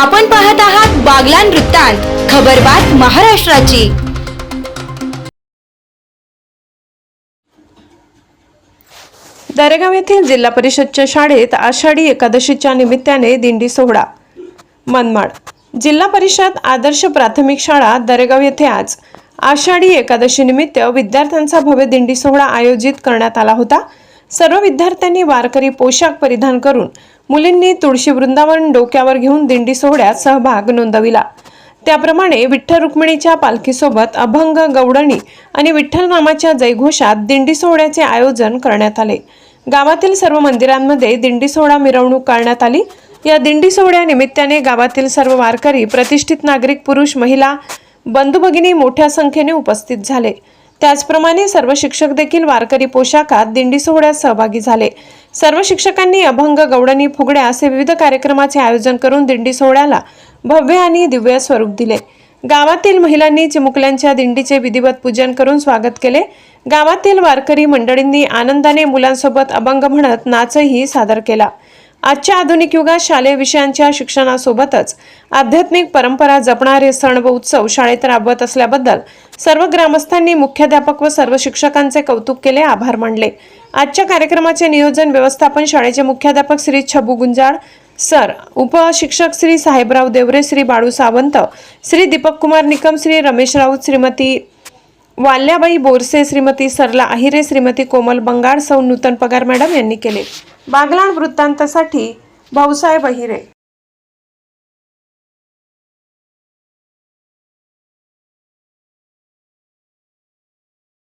आपण पाहत आहात बागलान वृत्तांत खबरबात महाराष्ट्राची. दरेगाव येथील जिल्हा परिषदच्या शाळेत आषाढी एकादशीच्या निमित्ताने दिंडी सोहळा. मनमाड. जिल्हा परिषद आदर्श प्राथमिक शाळा दरेगाव येथे आज. आषाढी एकादशी निमित्त विद्यार्थ्यांचा भव्य दिंडी सोहळा आयोजित करण्यात आला होता. सर्व विद्यार्थ्यांनी वारकरी पोशाख परिधान करून मुलींनी तुळशी वृंदावन डोक्यावर घेऊन दिंडी सोहळ्यात सहभाग नोंदविला. त्याप्रमाणे विठ्ठल रुक्मिणीच्या पालखीसोबत अभंग गवडणी आणि विठ्ठल नामाच्या जयघोषात दिंडी सोहळ्याचे आयोजन करण्यात आले. गावातील सर्व मंदिरांमध्ये दिंडी सोहळा मिरवणूक काढण्यात आली. या दिंडी सोहळ्या निमित्ताने गावातील सर्व वारकरी प्रतिष्ठित नागरिक पुरुष महिला बंधू भगिनी मोठ्या संख्येने उपस्थित झाले. त्याचप्रमाणे सर्व शिक्षक देखील वारकरी पोशाखात दिंडी सोहळ्यात सहभागी झाले. सर्व शिक्षकांनी अभंग गवडणी फुगड्या असे विविध कार्यक्रमाचे आयोजन करून दिंडी सोहळ्याला भव्य आणि दिव्य स्वरूप दिले. गावातील महिलांनी चिमुकल्यांच्या दिंडीचे विधिवत पूजन करून स्वागत केले. गावातील वारकरी मंडळींनी आनंदाने मुलांसोबत अभंग म्हणत नाचही सादर केला. आजच्या आधुनिक युगात शालेय विषयांच्या शिक्षणासोबतच आध्यात्मिक परंपरा जपणारे सण व उत्सव शाळेत राबवत असल्याबद्दल सर्व ग्रामस्थांनी मुख्याध्यापक व सर्व शिक्षकांचे कौतुक केले आभार मानले. आजच्या कार्यक्रमाचे नियोजन व्यवस्थापन शाळेचे मुख्याध्यापक श्री छबू गुंजाळ सर उपशिक्षक श्री साहेबराव देवरे श्री बाळू सावंत श्री दीपक कुमार निकम श्री रमेश राऊत श्रीमती वाल्याबाई बोरसे श्रीमती सरला अहिरे श्रीमती कोमल बंगाड सौ नूतन पगार मॅडम यांनी केले. बागलाण वृत्तांतासाठी भाऊसाहेब अहिरे.